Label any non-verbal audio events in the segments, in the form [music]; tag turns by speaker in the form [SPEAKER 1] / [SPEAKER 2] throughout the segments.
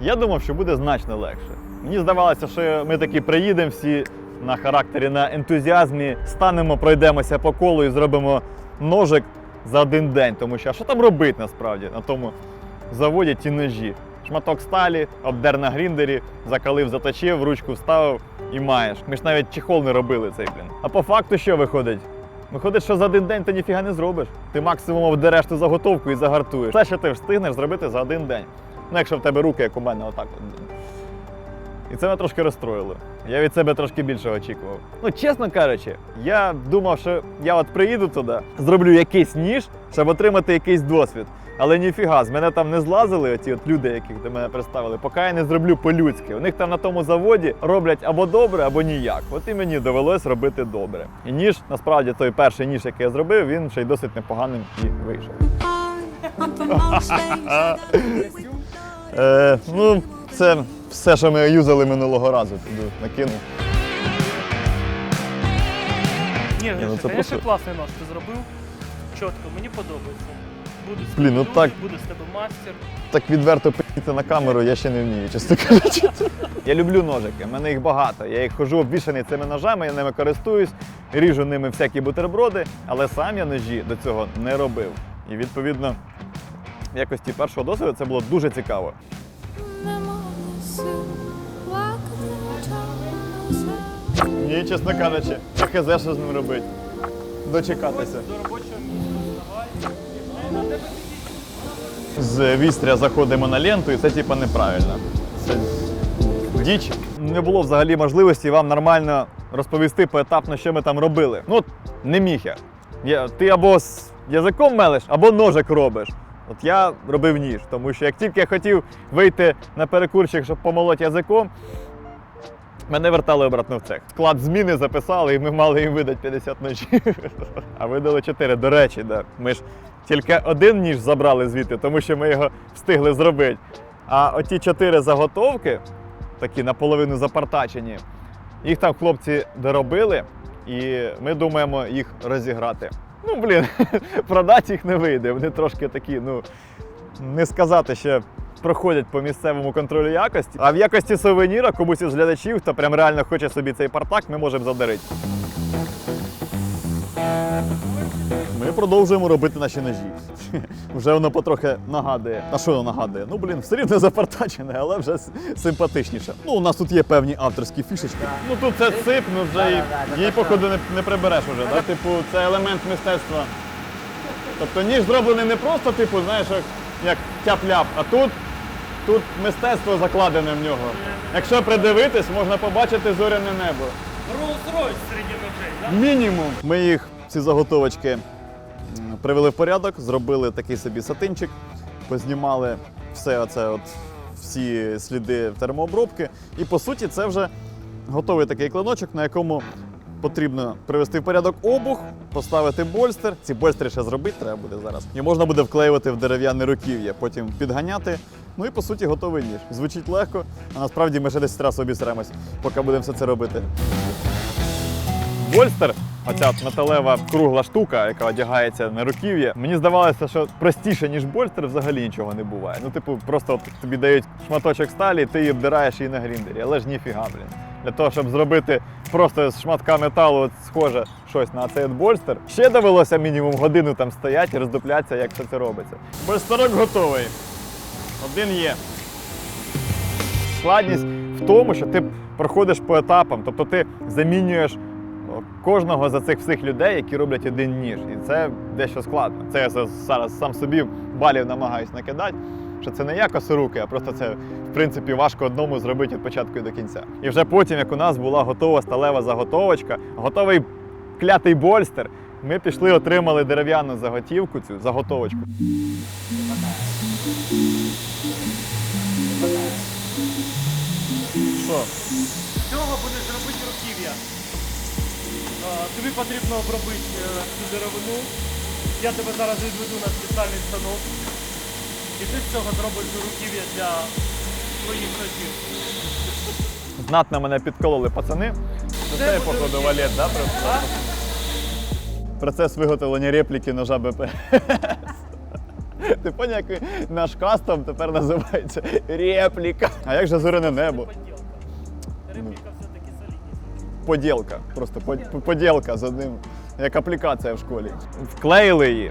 [SPEAKER 1] Я думав, що буде значно легше. Мені здавалося, що ми таки приїдемо всі на характері, на ентузіазмі, станемо, пройдемося по колу і зробимо ножик за один день. Тому що а що там робити насправді на тому заводі ті ножі? Шматок сталі, обдер на гріндері, закалив, заточив, ручку вставив і маєш. Ми ж навіть чехол не робили цей, блін. А по факту що виходить? Виходить, що за один день ти ніфіга не зробиш. Ти максимум обдереш ту заготовку і загартуєш. Все, що ти встигнеш зробити за один день. Ну, якщо в тебе руки, як у мене, отак. от. І це мене трошки розстроїло. Я від себе трошки більше очікував. Ну, чесно кажучи, я думав, що я от приїду туди, зроблю якийсь ніж, щоб отримати якийсь досвід. Але ніфіга, з мене там не злазили оці от люди, яких до мене представили, поки я не зроблю по-людськи. У них там на тому заводі роблять або добре, або ніяк. От і мені довелось робити добре. І ніж, насправді, той перший ніж, який я зробив, він ще й досить непоганим і вийшов. [laughs] [laughs] Е, ну, це все, що ми юзали минулого разу. Туди накинув.
[SPEAKER 2] Ні,
[SPEAKER 1] ну
[SPEAKER 2] ну,
[SPEAKER 1] це просто-
[SPEAKER 2] класний нож ти зробив. Чітко, мені подобається. Буде з
[SPEAKER 1] Блін,
[SPEAKER 2] тебе
[SPEAKER 1] ну
[SPEAKER 2] друг,
[SPEAKER 1] так.
[SPEAKER 2] буде з тебе мастер.
[SPEAKER 1] Так відверто пити на камеру я ще не вмію, чесно кажучи. Я люблю ножики, в мене їх багато. Я їх хожу обвішаний цими ножами, я ними користуюсь, ріжу ними всякі бутерброди, але сам я ножі до цього не робив. І відповідно, в якості першого досвіду це було дуже цікаво. Ні, чесно кажучи, хз, що з ним робити. Дочекатися. З вістря заходимо на ленту, і це типа неправильно. Це діч. Не було взагалі можливості вам нормально розповісти поетапно, що ми там робили. Ну, от не міг я. я. Ти або з язиком мелиш, або ножик робиш. От я робив ніж, тому що як тільки я хотів вийти на перекурчик, щоб помолоти язиком, мене вертали обратно в цех. Склад зміни записали, і ми мали їм видати 50 ножів. [laughs] А видали 4. До речі, да. ми ж тільки один ніж забрали звідти, тому що ми його встигли зробити. А оті 4 заготовки, такі наполовину запартачені, їх там хлопці доробили, і ми думаємо їх розіграти. Ну, блін, [laughs] продати їх не вийде. Вони трошки такі, ну, не сказати, що проходять по місцевому контролю якості. А в якості сувеніра комусь із глядачів, хто прям реально хоче собі цей партак, ми можемо задарити. Ми продовжуємо робити наші ножі. [laughs] Вже воно потрохи нагадує. А що воно нагадує? Ну, блін, все рівно запартачене, але вже симпатичніше. Ну, у нас тут є певні авторські фішечки. Ну тут це сип, ну вже і- її, походу, не, не прибереш уже. Да? Типу, це елемент мистецтва. Тобто ніж зроблений не просто, типу, знаєш, як, як тяп-ляп, а тут, тут мистецтво закладене в нього. Якщо придивитись, можна побачити зоряне небо.
[SPEAKER 2] Rolls-Royce серед ножей, да?
[SPEAKER 1] Мінімум. Ми їх, ці заготовочки, привели в порядок, зробили такий собі сатинчик, познімали все оце, от, всі сліди термообробки. І по суті, це вже готовий такий клиночок, на якому потрібно привести в порядок обух, поставити больстер. Ці больстери ще зробити треба буде зараз. І можна буде вклеювати в дерев'яне руків'я, потім підганяти. Ну і по суті готовий ніж. Звучить легко, а насправді ми ще 10 разів обісремось, поки будемо все це робити. Больстер, оця металева кругла штука, яка одягається на руків'я. Мені здавалося, що простіше, ніж больстер, взагалі нічого не буває. Ну, типу, просто от тобі дають шматочок сталі, ти її обдираєш її на гріндері. Але ж ніфіга, блін. Для того, щоб зробити просто з шматка металу схоже щось на цей больстер, ще довелося мінімум годину там стояти і роздуплятися, як все це робиться. Больстерок готовий. Один є. Складність в тому, що ти проходиш по етапам, тобто ти замінюєш кожного за цих всіх людей, які роблять один ніж. І це дещо складно. Це я зараз сам собі балів намагаюсь накидати. Що це не я косоруки, а просто це в принципі важко одному зробити від початку і до кінця. І вже потім, як у нас була готова сталева заготовочка, готовий клятий больстер, ми пішли, отримали дерев'яну заготівку, цю заготовочку. Що?
[SPEAKER 2] Цього будеш робити Тобі потрібно обробити е, цю деревину. Я тебе зараз відведу на спеціальний станок. І ти з цього зробиш руків'я для своїх ножів.
[SPEAKER 1] Знатно мене підкололи пацани. Це,
[SPEAKER 2] Це
[SPEAKER 1] походу, валет, да?
[SPEAKER 2] А?
[SPEAKER 1] Процес виготовлення репліки ножа БП. [laughs] Ти поняв, як наш кастом тепер називається репліка. А як же зоряне небо?
[SPEAKER 2] Репліка.
[SPEAKER 1] Поділка. Просто поділка з одним, як аплікація в школі. Вклеїли її.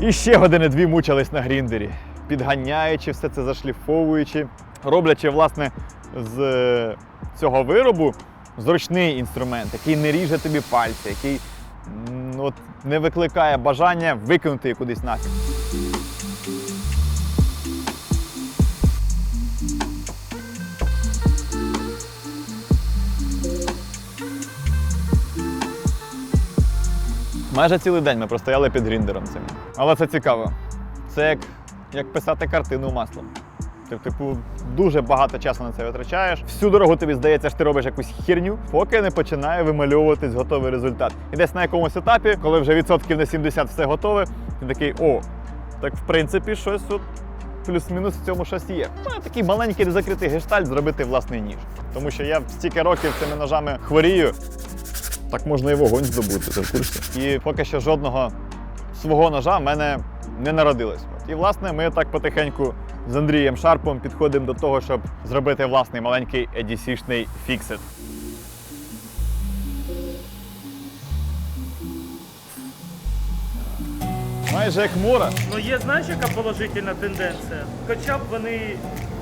[SPEAKER 1] І ще години дві мучились на гріндері, підганяючи все це, зашліфовуючи, роблячи, власне, з е, цього виробу зручний інструмент, який не ріже тобі пальці, який от, не викликає бажання викинути її кудись нафіг. Майже цілий день ми простояли під гріндером цим. Але це цікаво. Це як, як писати картину маслом. Ти, типу, дуже багато часу на це витрачаєш. Всю дорогу тобі здається, що ти робиш якусь херню, поки не починає вимальовуватись готовий результат. І десь на якомусь етапі, коли вже відсотків на 70 все готове, ти такий, о, так в принципі щось от плюс-мінус в цьому щось є. Ну, такий маленький незакритий гештальт зробити власний ніж. Тому що я стільки років цими ножами хворію, так можна і вогонь здобути, це в курсі. І поки що жодного свого ножа в мене не народилось. І власне ми так потихеньку з Андрієм Шарпом підходимо до того, щоб зробити власний маленький EDC-шний фіксит. Майже як мора.
[SPEAKER 2] Ну є, знаєш, яка положительна тенденція? Хоча б вони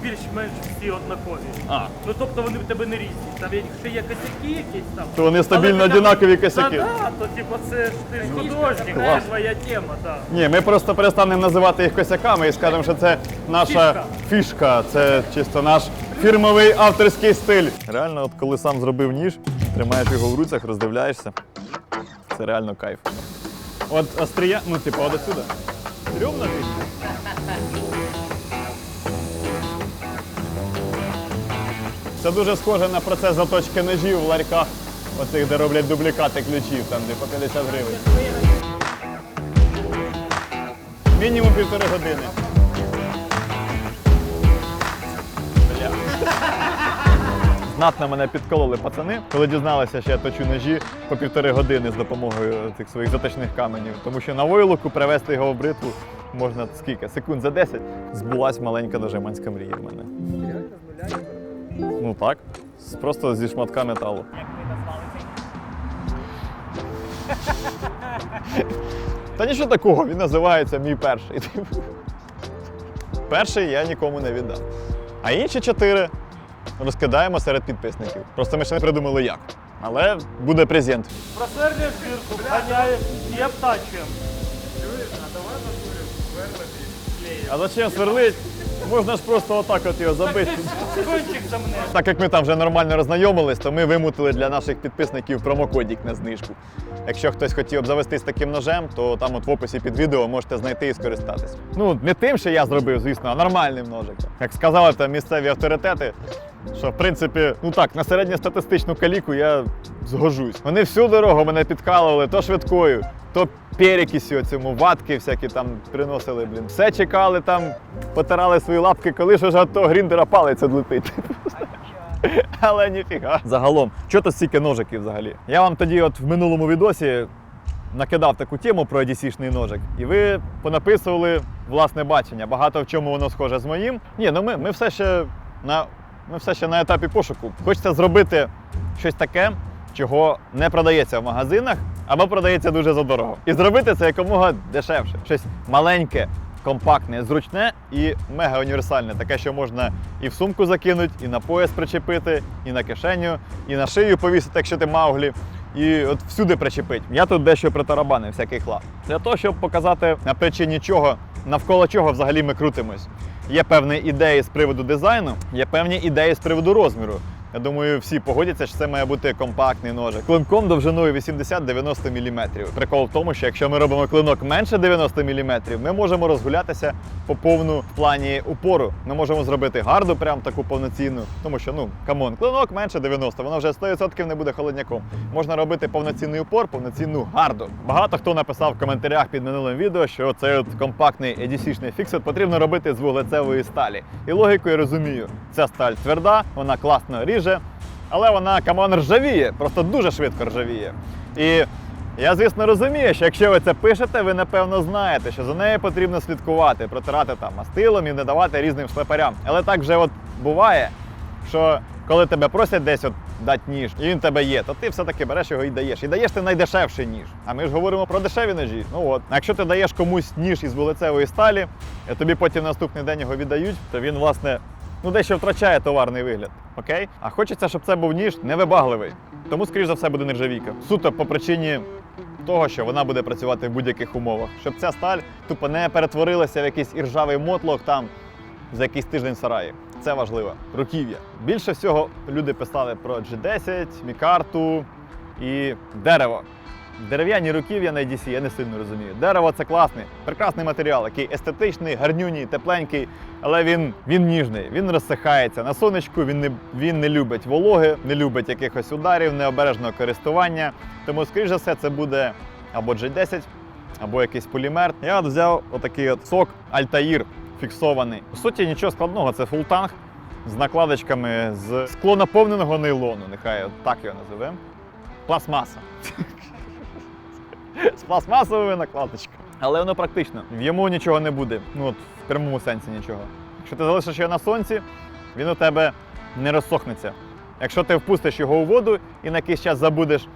[SPEAKER 2] більш-менш всі однакові.
[SPEAKER 1] А,
[SPEAKER 2] Ну тобто вони в тебе не різні. Там якщо є косяки якісь там.
[SPEAKER 1] то вони стабільно
[SPEAKER 2] Але ти там-
[SPEAKER 1] однакові косяки.
[SPEAKER 2] Та, да, то типу це ж ти ж художник,
[SPEAKER 1] Клас.
[SPEAKER 2] це твоя тема, так.
[SPEAKER 1] Ні, ми просто перестанемо називати їх косяками і скажемо, що це наша
[SPEAKER 2] Фішка.
[SPEAKER 1] фішка, це чисто наш фірмовий авторський стиль. Реально, от коли сам зробив ніж, тримаєш його в руцях, роздивляєшся. Це реально кайф. От острия, ну типу, вот отсюда. Стрёмно ты? Це дуже схоже на процес заточки ножів в ларьках, оцих, де роблять дублікати ключів, там де по 50 гривень. Мінімум півтори години. Знатно мене підкололи пацани, коли дізналися, що я точу ножі по півтори години з допомогою цих своїх заточних каменів. Тому що на войлоку привезти його в бритву можна скільки? Секунд за 10. Збулась маленька дожиманська мрія в мене. Ну так. Просто зі шматка металу. Та нічого такого, він називається мій перший. Перший я нікому не віддав. А інші чотири розкидаємо серед підписників. Просто ми ще не придумали як. Але буде презент.
[SPEAKER 2] Просверлюєш дірку, ганяєш і обтачуємо.
[SPEAKER 1] А зачем сверлить? Можна ж просто отак от його забити.
[SPEAKER 2] Кончик замне.
[SPEAKER 1] Так як ми там вже нормально роззнайомились, то ми вимутили для наших підписників промокодік на знижку. Якщо хтось хотів обзавестись таким ножем, то там от в описі під відео можете знайти і скористатись. Ну, не тим, що я зробив, звісно, а нормальним ножиком. Як сказали там місцеві авторитети, що в принципі, ну так, на середньостатистичну каліку я згожусь. Вони всю дорогу мене підкалували то швидкою, то перекисю цьому, ватки всякі там приносили, блін. Все чекали там, потирали свої лапки, коли ж від того гріндера палець відлетить. [laughs] Але ніфіга. Загалом, що тут стільки ножиків взагалі? Я вам тоді, от в минулому відосі, накидав таку тему про EDC-шний ножик, і ви понаписували власне бачення. Багато в чому воно схоже з моїм. Ні, ну ми, ми все ще на. Ми все ще на етапі пошуку. Хочеться зробити щось таке, чого не продається в магазинах або продається дуже задорого. І зробити це якомога дешевше. Щось маленьке, компактне, зручне і мега універсальне. Таке, що можна і в сумку закинути, і на пояс причепити, і на кишеню, і на шию повісити, якщо ти мауглі. І от всюди причепить. Я тут дещо притарабанив всякий хлам. Для того, щоб показати на причині чого, навколо чого взагалі ми крутимось. Є певні ідеї з приводу дизайну, є певні ідеї з приводу розміру. Я думаю, всі погодяться, що це має бути компактний ножик. Клинком довжиною 80-90 мм. Прикол в тому, що якщо ми робимо клинок менше 90 мм, ми можемо розгулятися по повну плані упору. Ми можемо зробити гарду, прям таку повноцінну, тому що ну камон, клинок менше 90, воно вже 100% не буде холодняком. Можна робити повноцінний упор, повноцінну гарду. Багато хто написав в коментарях під минулим відео, що цей от компактний EDC-шний фіксит потрібно робити з вуглецевої сталі. І логіку я розумію, ця сталь тверда, вона класно ріже. Але вона камон ржавіє, просто дуже швидко ржавіє. І я, звісно, розумію, що якщо ви це пишете, ви напевно знаєте, що за нею потрібно слідкувати, протирати там мастилом і не давати різним шлепарям. Але так вже от буває, що коли тебе просять десь от дати ніж, і він тебе є, то ти все-таки береш його і даєш. І даєш ти найдешевший ніж. А ми ж говоримо про дешеві ножі. Ну от, якщо ти даєш комусь ніж із вулицевої сталі, і тобі потім наступний день його віддають, то він, власне, ну дещо втрачає товарний вигляд. Окей? А хочеться, щоб це був ніж невибагливий. Тому, скоріш за все, буде нержавійка. Суто по причині того, що вона буде працювати в будь-яких умовах. Щоб ця сталь тупо не перетворилася в якийсь іржавий мотлох там за якийсь тиждень в сараї. Це важливо. Руків'я. Більше всього люди писали про G10, мікарту і дерево. Дерев'яні руків'я на EDC я не сильно розумію. Дерево це класний, прекрасний матеріал, який естетичний, гарнюній, тепленький, але він, він ніжний, він розсихається. На сонечку він не, він не любить вологи, не любить якихось ударів, необережного користування. Тому, скоріш за все, це буде або G10, або якийсь полімер. Я взяв отакий от сок Altair фіксований. По суті, нічого складного, це фултанг з накладочками з склонаповненого нейлону. Нехай так його називемо. Пластмаса. З пластмасовими накладочками. Але воно практично. В йому нічого не буде. Ну от в прямому сенсі нічого. Якщо ти залишиш його на сонці, він у тебе не розсохнеться. Якщо ти впустиш його у воду і на якийсь час забудеш,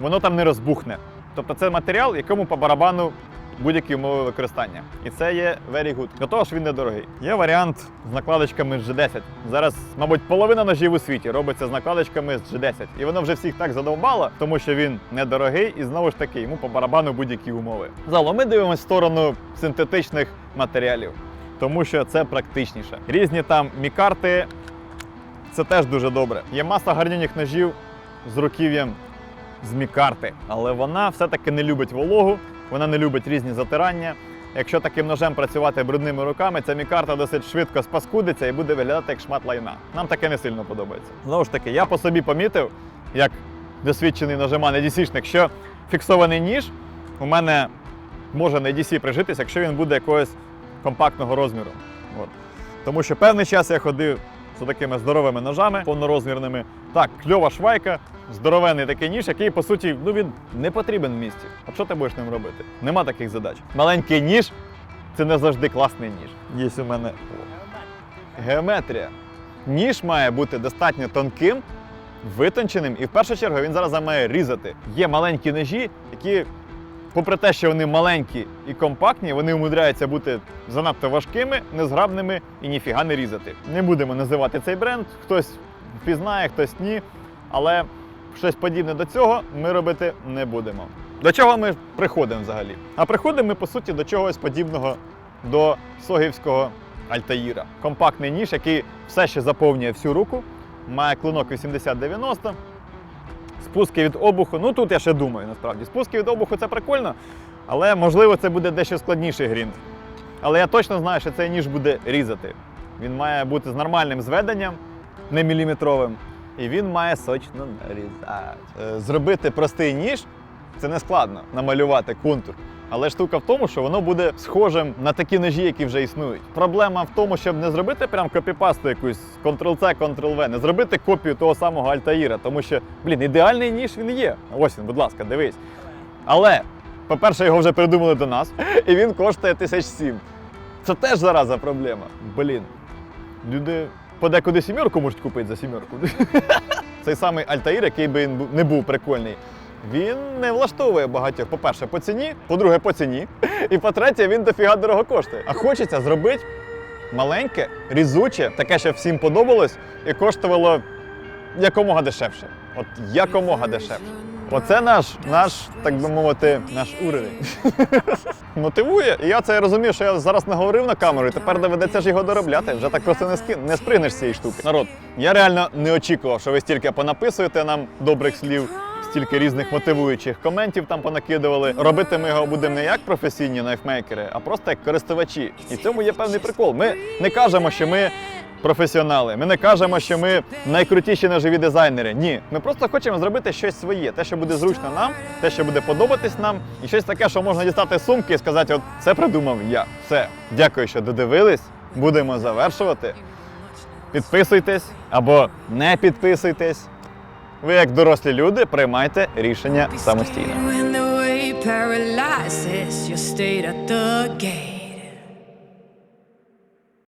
[SPEAKER 1] воно там не розбухне. Тобто це матеріал, якому по барабану будь-які умови використання. І це є very good. До того ж він недорогий. Є варіант з накладочками з G10. Зараз, мабуть, половина ножів у світі робиться з накладочками з G10. І воно вже всіх так задовбало, тому що він недорогий і знову ж таки йому по барабану будь-які умови. Зало, ми дивимося в сторону синтетичних матеріалів, тому що це практичніше. Різні там мікарти. Це теж дуже добре. Є маса гарнюніх ножів з руків'ям з мікарти, але вона все-таки не любить вологу, вона не любить різні затирання. Якщо таким ножем працювати брудними руками, ця мікарта досить швидко спаскудиться і буде виглядати як шмат лайна. Нам таке не сильно подобається. Знову ж таки, я по собі помітив, як досвідчений ножеман EDC-шник, що фіксований ніж у мене може на EDC прижитися, якщо він буде якогось компактного розміру. От. Тому що певний час я ходив з такими здоровими ножами, повнорозмірними. Так, кльова швайка, здоровенний такий ніж, який, по суті, ну він не потрібен в місті. А що ти будеш ним робити? Нема таких задач. Маленький ніж це не завжди класний ніж. Є у мене геометрія. Ніж має бути достатньо тонким, витонченим, і в першу чергу він зараз має різати. Є маленькі ножі, які попри те, що вони маленькі і компактні, вони умудряються бути занадто важкими, незграбними і ніфіга не різати. Не будемо називати цей бренд, хтось впізнає, хтось ні. Але щось подібне до цього ми робити не будемо. До чого ми приходимо взагалі? А приходимо ми, по суті, до чогось подібного до согівського Альтаїра. Компактний ніж, який все ще заповнює всю руку, має клинок 80-90, Спуски від обуху. Ну тут я ще думаю, насправді. Спуски від обуху це прикольно, але можливо це буде дещо складніший грінт. Але я точно знаю, що цей ніж буде різати. Він має бути з нормальним зведенням, не міліметровим, і він має сочно нарізати. Е, Зробити простий ніж це не складно намалювати контур. Але штука в тому, що воно буде схожим на такі ножі, які вже існують. Проблема в тому, щоб не зробити прям копіпасту якусь Ctrl-C, Ctrl-V, не зробити копію того самого Альтаїра, тому що, блін, ідеальний ніж він є. Ось він, будь ласка, дивись. Але, по-перше, його вже придумали до нас, [laughs] і він коштує тисяч сім. Це теж зараза проблема. Блін. Люди подекуди сімерку можуть купити за сімерку. [laughs] Цей самий Альтаїр, який би він не був прикольний, він не влаштовує багатьох. По-перше, по ціні, по-друге, по ціні. І по-третє, він дофіга дорого коштує. А хочеться зробити маленьке, різуче, таке, щоб всім подобалось, і коштувало якомога дешевше. От якомога дешевше. Оце наш, наш, так би мовити, наш уровень. [laughs] Мотивує. І я це розумію, що я зараз наговорив на камеру, і тепер доведеться ж його доробляти. Вже так просто не скин, не спригнеш з цієї штуки. Народ, я реально не очікував, що ви стільки понаписуєте нам добрих слів. Стільки різних мотивуючих коментів там понакидували. Робити ми його будемо не як професійні найфмейкери, а просто як користувачі. І в цьому є певний прикол. Ми не кажемо, що ми професіонали. Ми не кажемо, що ми найкрутіші ножові дизайнери. Ні, ми просто хочемо зробити щось своє, те, що буде зручно нам, те, що буде подобатись нам, і щось таке, що можна дістати сумки і сказати: от це придумав я. Все, дякую, що додивились. Будемо завершувати. Підписуйтесь або не підписуйтесь.
[SPEAKER 3] Ви, як дорослі люди, приймайте рішення самостійно.